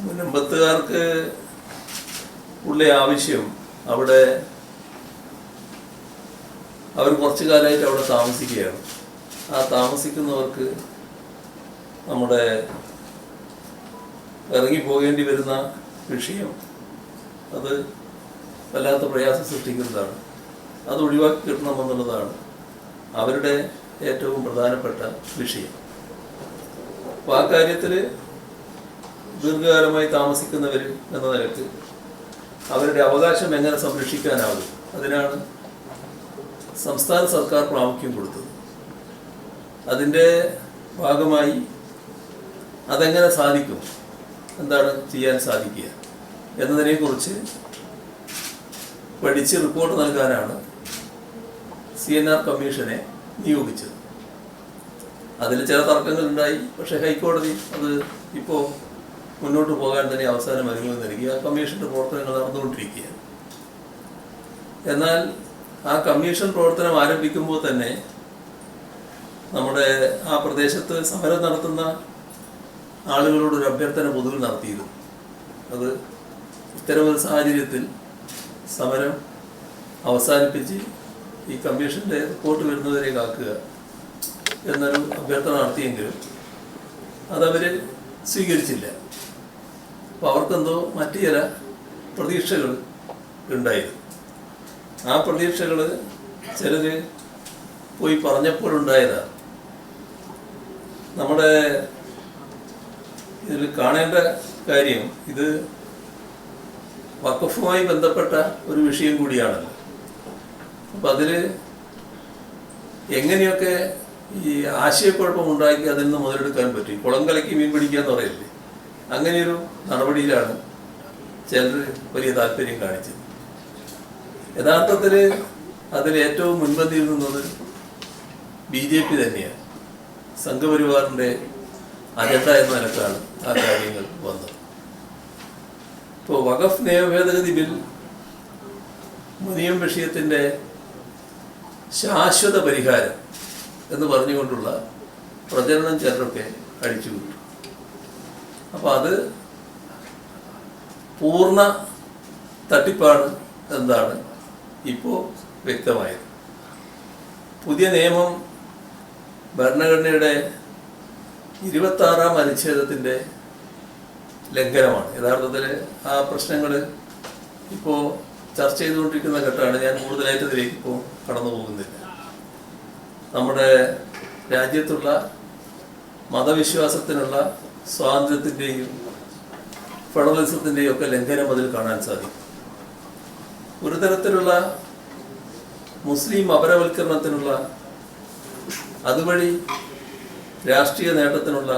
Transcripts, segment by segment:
മുനമ്പത്തുകാർക്ക് ഉള്ള ആവശ്യം. അവിടെ അവർ കുറച്ചു കാലമായിട്ട് അവിടെ താമസിക്കുകയാണ്. ആ താമസിക്കുന്നവർക്ക് നമ്മുടെ ഇറങ്ങി പോകേണ്ടി വരുന്ന വിഷയം അത് വല്ലാത്ത പ്രയാസം സൃഷ്ടിക്കുന്നതാണ്. അത് ഒഴിവാക്കി കിട്ടണമെന്നുള്ളതാണ് അവരുടെ ഏറ്റവും പ്രധാനപ്പെട്ട വിഷയം. അപ്പോൾ ആ കാര്യത്തിൽ ദീർഘകാലമായി താമസിക്കുന്നവർ എന്ന നിലയ്ക്ക് അവരുടെ അവകാശം എങ്ങനെ സംരക്ഷിക്കാനാകും? അതിനാണ് സംസ്ഥാന സർക്കാർ പ്രാമുഖ്യം കൊടുത്തത്. അതിന്റെ ഭാഗമായി അതെങ്ങനെ സാധിക്കും? എന്താണ് ചെയ്യാൻ സാധിക്കുക? എന്നതിനെക്കുറിച്ച് പഠിച്ച് റിപ്പോർട്ട് നൽകാനാണ് സി എൻ ആർ കമ്മീഷനെ നിയോഗിച്ചത്. അതിൽ ചില തർക്കങ്ങളുണ്ടായി. പക്ഷേ ഹൈക്കോടതി അത് ഇപ്പോൾ മുന്നോട്ട് പോകാൻ തന്നെ അവസാനം അനുഭവം ആ കമ്മീഷന്റെ പ്രവർത്തനങ്ങൾ നടന്നുകൊണ്ടിരിക്കുകയാണ്. എന്നാൽ ആ കമ്മീഷൻ പ്രവർത്തനം ആരംഭിക്കുമ്പോൾ തന്നെ നമ്മുടെ ആ പ്രദേശത്ത് സമരം നടത്തുന്ന ആളുകളോട് ഒരു അഭ്യർത്ഥന പൊതുവിൽ നടത്തിയിരുന്നു. അത് ഇത്തരമൊരു സാഹചര്യത്തിൽ സമരം അവസാനിപ്പിച്ച് ഈ കമ്മീഷന്റെ റിപ്പോർട്ട് വരുന്നവരെ കാക്കുക എന്നൊരു അഭ്യർത്ഥന നടത്തിയെങ്കിലും അതവര് സ്വീകരിച്ചില്ല. അപ്പോൾ അവർക്കെന്തോ മറ്റു ചില പ്രതീക്ഷകൾ ഉണ്ടായിരുന്നു. ആ പ്രതീക്ഷകൾ ചിലര് പോയി പറഞ്ഞപ്പോഴുണ്ടായതാണ്. നമ്മുടെ ഇതിൽ കാണേണ്ട കാര്യം ഇത് വഖഫുമായി ബന്ധപ്പെട്ട ഒരു വിഷയം കൂടിയാണല്ലോ. അപ്പം അതിൽ എങ്ങനെയൊക്കെ ഈ ആശയക്കുഴപ്പം ഉണ്ടാക്കി അതിൽ നിന്ന് മുതലെടുക്കാൻ പറ്റും? കുളം കലക്കി മീൻ പിടിക്കുക എന്ന് പറയില്ലേ? അങ്ങനെയൊരു നടപടിയിലാണ് ചിലർ വലിയ താല്പര്യം കാണിച്ചത്. യഥാർത്ഥത്തിൽ അതിൽ ഏറ്റവും മുൻപന്തിയിൽ നിന്നത് ബി ജെ പി തന്നെയാണ്. സംഘപരിവാറിന്റെ അജണ്ട എന്ന നിലക്കാണ് ആ കാര്യങ്ങൾ വന്നത്. ഇപ്പോൾ വഖഫ് നിയമഭേദഗതി ബിൽ മുനിയം വിഷയത്തിന്റെ ശാശ്വത പരിഹാരം എന്ന് പറഞ്ഞുകൊണ്ടുള്ള പ്രചരണം ചിലരൊക്കെ അടിച്ചുവിട്ടു അപ്പോൾ അത് പൂർണ തട്ടിപ്പാണ് എന്താണ് ഇപ്പോൾ വ്യക്തമായത്. പുതിയ നിയമം ഭരണഘടനയുടെ ഇരുപത്താറാം അനുച്ഛേദത്തിന്റെ ലംഘനമാണ്. യഥാർത്ഥത്തിൽ ആ പ്രശ്നങ്ങൾ ഇപ്പോൾ ചർച്ച ചെയ്തുകൊണ്ടിരിക്കുന്ന ഘട്ടമാണ്. ഞാൻ കൂടുതലായിട്ട് ഇതിലേക്ക് ഇപ്പോൾ കടന്നു പോകുന്നില്ല. നമ്മുടെ രാജ്യത്തുള്ള മതവിശ്വാസത്തിനുള്ള സ്വാതന്ത്ര്യത്തിന്റെയും ഫെഡറലിസത്തിന്റെയും ഒക്കെ ലംഘനം അതിൽ കാണാൻ സാധിക്കും. ഒരു തരത്തിലുള്ള മുസ്ലിം അപരവൽക്കരണത്തിനുള്ള അതുവഴി രാഷ്ട്രീയ നേട്ടത്തിനുള്ള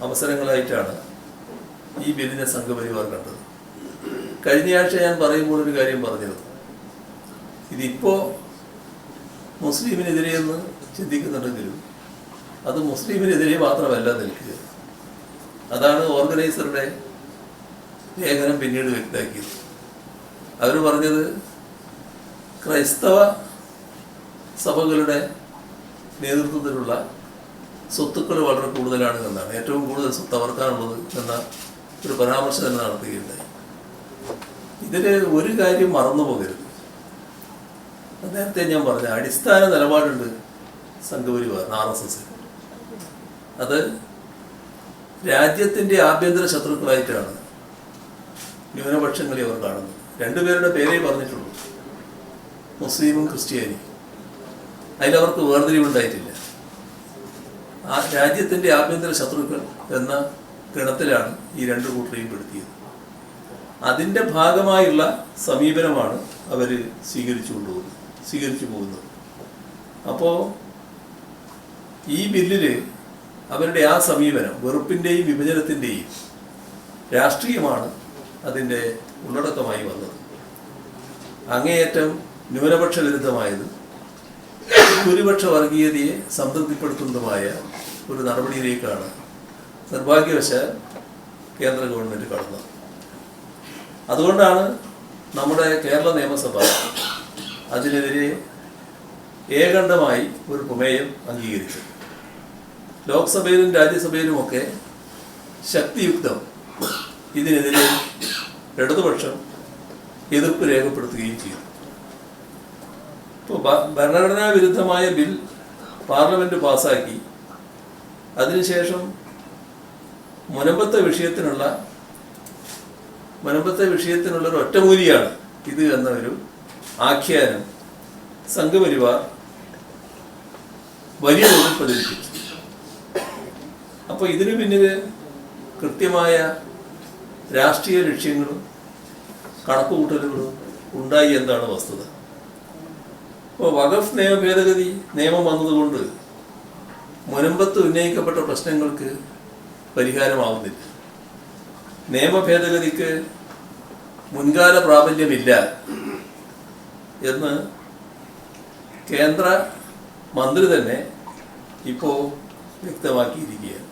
അവസരങ്ങളായിട്ടാണ് ഈ ബില്ലിനെ സംഘപരിവാർ കണ്ടത്. കഴിഞ്ഞയാഴ്ച ഞാൻ പറയുമ്പോൾ ഒരു കാര്യം പറഞ്ഞിരുന്നു. ഇതിപ്പോ മുസ്ലിമിനെതിരെയെന്ന് ചിന്തിക്കുന്നുണ്ടെങ്കിലും അത് മുസ്ലിമിനെതിരെ മാത്രമല്ല നിൽക്കുക. അതാണ് ഓർഗനൈസറുടെ ലേഖനം പിന്നീട് വ്യക്തമാക്കിയത്. അവർ പറഞ്ഞത് ക്രൈസ്തവ സഭകളുടെ നേതൃത്വത്തിലുള്ള സ്വത്തുക്കൾ വളരെ കൂടുതലാണ് എന്നാണ്. ഏറ്റവും കൂടുതൽ സ്വത്ത് അവർക്കാണുള്ളത് എന്ന ഒരു പരാമർശം തന്നെ നടത്തുകയുണ്ടായി. ഇതിൽ ഒരു കാര്യം മറന്നു പോകരുത്. നേരത്തെ ഞാൻ പറഞ്ഞ അടിസ്ഥാന നിലപാടുണ്ട് സംഘപരിവാർ ആർ എസ് എസ്. അത് രാജ്യത്തിന്റെ ആഭ്യന്തര ശത്രുക്കളായിട്ടാണ് ന്യൂനപക്ഷങ്ങളെ അവർ കാണുന്നത്. രണ്ടുപേരുടെ പേരേ പറഞ്ഞിട്ടുള്ളൂ. മുസ്ലിമും ക്രിസ്ത്യാനിയും. അതിലവർക്ക് വേർതിരിവുണ്ടായിട്ടില്ല. ആ രാജ്യത്തിന്റെ ആഭ്യന്തര ശത്രുക്കൾ എന്ന ഗണത്തിലാണ് ഈ രണ്ട് കൂട്ടരെയും പെടുത്തിയത്. അതിന്റെ ഭാഗമായുള്ള സമീപനമാണ് അവർ സ്വീകരിച്ചു കൊണ്ടുപോകുന്നത് സ്വീകരിച്ചു പോകുന്നത്. അപ്പോൾ ഈ ബില്ലിൽ അവരുടെ ആ സമീപനം വെറുപ്പിന്റെയും വിഭജനത്തിന്റെയും രാഷ്ട്രീയമാണ് അതിന്റെ ഉള്ളടക്കമായി വന്നത്. അങ്ങേയറ്റം ന്യൂനപക്ഷ വിരുദ്ധമായതും ഭൂരിപക്ഷ വർഗീയതയെ സംതൃപ്തിപ്പെടുത്തുന്നതുമായ ഒരു നടപടിയിലേക്കാണ് നിർഭാഗ്യവശാൽ കേന്ദ്ര ഗവൺമെന്റ് കടന്നത്. അതുകൊണ്ടാണ് നമ്മുടെ കേരള നിയമസഭ അതിനെതിരെ ഏകണ്ഠമായി ഒരു പ്രമേയം അംഗീകരിച്ചത്. ലോക്സഭയിലും രാജ്യസഭയിലുമൊക്കെ ശക്തിയുക്തം. ഇതിനെതിരെ ഇടതുപക്ഷം എതിർപ്പ് രേഖപ്പെടുത്തുകയും ചെയ്തു. ഇപ്പോൾ ഭരണഘടനാ വിരുദ്ധമായ ബിൽ പാർലമെന്റ് പാസാക്കി അതിനുശേഷം മുനമ്പത്തെ വിഷയത്തിനുള്ള മുനമ്പത്തെ വിഷയത്തിനുള്ള ഒരു ഒറ്റമൂലിയാണ് ഇത് എന്ന ഒരു ആഖ്യാനം സംഘപരിവാർ വലിയ തോതിൽ പ്രചരിപ്പിച്ചു. അപ്പോൾ ഇതിനു പിന്നിൽ കൃത്യമായ രാഷ്ട്രീയ ലക്ഷ്യങ്ങളും കണക്കുകൂട്ടലുകളും ഉണ്ടായി എന്താണ് വസ്തുത. ഇപ്പോൾ വഖഫ് നിയമ ഭേദഗതി നിയമം വന്നതുകൊണ്ട് മുനമ്പത്ത് ഉന്നയിക്കപ്പെട്ട പ്രശ്നങ്ങൾക്ക് പരിഹാരമാവുന്നില്ല. നിയമ ഭേദഗതിക്ക് മുൻകാല പ്രാബല്യമില്ല എന്ന് കേന്ദ്ര മന്ത്രി തന്നെ ഇപ്പോൾ വ്യക്തമാക്കിയിരിക്കുകയാണ്.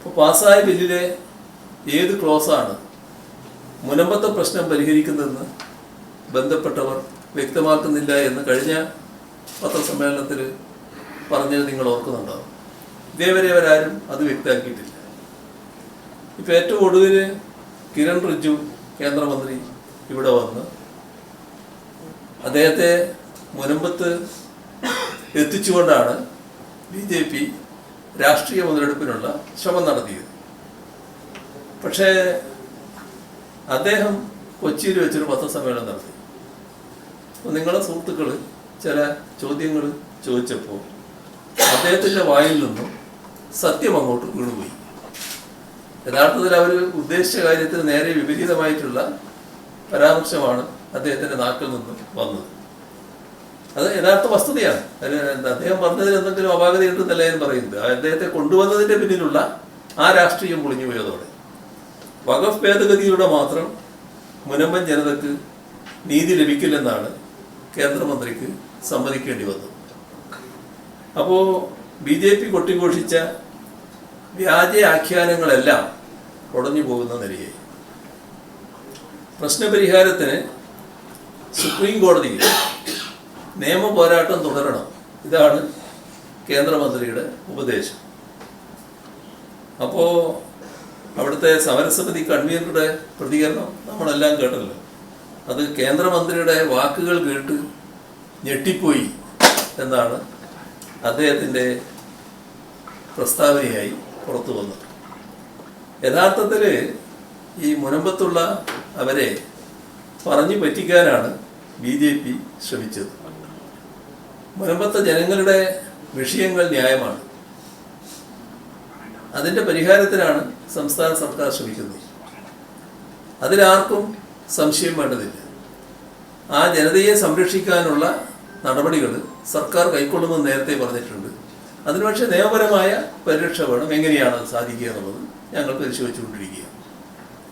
ഇപ്പോൾ പാസ്സായ ബില്ലിലെ ഏത് ക്ലോസാണ് മുനമ്പത്തെ പ്രശ്നം പരിഹരിക്കുന്നതെന്ന് ബന്ധപ്പെട്ടവർ വ്യക്തമാക്കുന്നില്ല എന്ന് കഴിഞ്ഞ പത്രസമ്മേളനത്തിൽ പറഞ്ഞത് നിങ്ങൾ ഓർക്കുന്നുണ്ടാവും. ഇതേവരെ അവരാരും അത് വ്യക്തമാക്കിയിട്ടില്ല. ഇപ്പം ഏറ്റവും ഒടുവിൽ കിരൺ റിജു കേന്ദ്രമന്ത്രി ഇവിടെ വന്ന് അദ്ദേഹത്തെ മുനമ്പത്ത് എത്തിച്ചുകൊണ്ടാണ് ബി ജെ പി രാഷ്ട്രീയ മുതലെടുപ്പിനുള്ള ശ്രമം നടത്തിയത്. പക്ഷേ അദ്ദേഹം കൊച്ചിയിൽ വെച്ചൊരു പത്രസമ്മേളനം നടത്തി. അപ്പോൾ നിങ്ങളുടെ സുഹൃത്തുക്കൾ ചില ചോദ്യങ്ങൾ ചോദിച്ചപ്പോൾ അദ്ദേഹത്തിന്റെ വായിൽ നിന്നും സത്യം അങ്ങോട്ട് വീണുപോയി. യഥാർത്ഥത്തിൽ അവർ ഉദ്ദേശിച്ച കാര്യത്തിന് നേരെ വിപരീതമായിട്ടുള്ള പരാമർശമാണ് അദ്ദേഹത്തിന്റെ നാക്കിൽ നിന്നും വന്നത്. അത് യഥാർത്ഥ വസ്തുതയാണ്. അദ്ദേഹം പറഞ്ഞതിൽ എന്തെങ്കിലും അപാകത ഉണ്ടെന്നല്ല ഞാൻ പറയുന്നത്. അദ്ദേഹത്തെ കൊണ്ടുവന്നതിന്റെ പിന്നിലുള്ള ആ രാഷ്ട്രീയം പൊളിഞ്ഞു പോയതോടെ. വഖഫ് ഭേദഗതിയുടെ മാത്രം മുനമ്പൻ ജനതക്ക് നീതി ലഭിക്കില്ലെന്നാണ് കേന്ദ്രമന്ത്രിക്ക് സമ്മതിക്കേണ്ടി വന്നത്. അപ്പോൾ ബി ജെ പി കൊട്ടിഘോഷിച്ച വ്യാജ ആഖ്യാനങ്ങളെല്ലാം ഉടഞ്ഞു പോകുന്ന നിലയായി. പ്രശ്നപരിഹാരത്തിന് സുപ്രീം കോടതിയിൽ നിയമ പോരാട്ടം തുടരണം. ഇതാണ് കേന്ദ്രമന്ത്രിയുടെ ഉപദേശം. അപ്പോൾ അവിടുത്തെ സമരസമിതി കൺവീനറുടെ പ്രതികരണം നമ്മളെല്ലാം കേട്ടല്ലോ. അത് കേന്ദ്രമന്ത്രിയുടെ വാക്കുകൾ കേട്ട് ഞെട്ടിപ്പോയി എന്നാണ് അദ്ദേഹത്തിന്റെ പ്രസ്താവനയായി പുറത്തു വന്നത്. യഥാർത്ഥത്തിൽ ഈ മുനമ്പത്തുള്ള അവരെ പറഞ്ഞു പറ്റിക്കാനാണ് ബി ജെ പി ശ്രമിച്ചത്. മുനമ്പത്തെ ജനങ്ങളുടെ വിഷയങ്ങൾ ന്യായമാണ്. അതിന്റെ പരിഹാരത്തിനാണ് സംസ്ഥാന സർക്കാർ ശ്രമിക്കുന്നത്. അതിലാർക്കും സംശയം വേണ്ടതില്ല. ആ ജനതയെ സംരക്ഷിക്കാനുള്ള നടപടികൾ സർക്കാർ കൈക്കൊള്ളുമെന്ന് നേരത്തെ പറഞ്ഞിട്ടുണ്ട്. അതിന് പക്ഷേ നിയമപരമായ പരിരക്ഷ വേണം. എങ്ങനെയാണ് സാധിക്കുക എന്നുള്ളത് ഞങ്ങൾ പരിശോധിച്ചുകൊണ്ടിരിക്കുകയാണ്.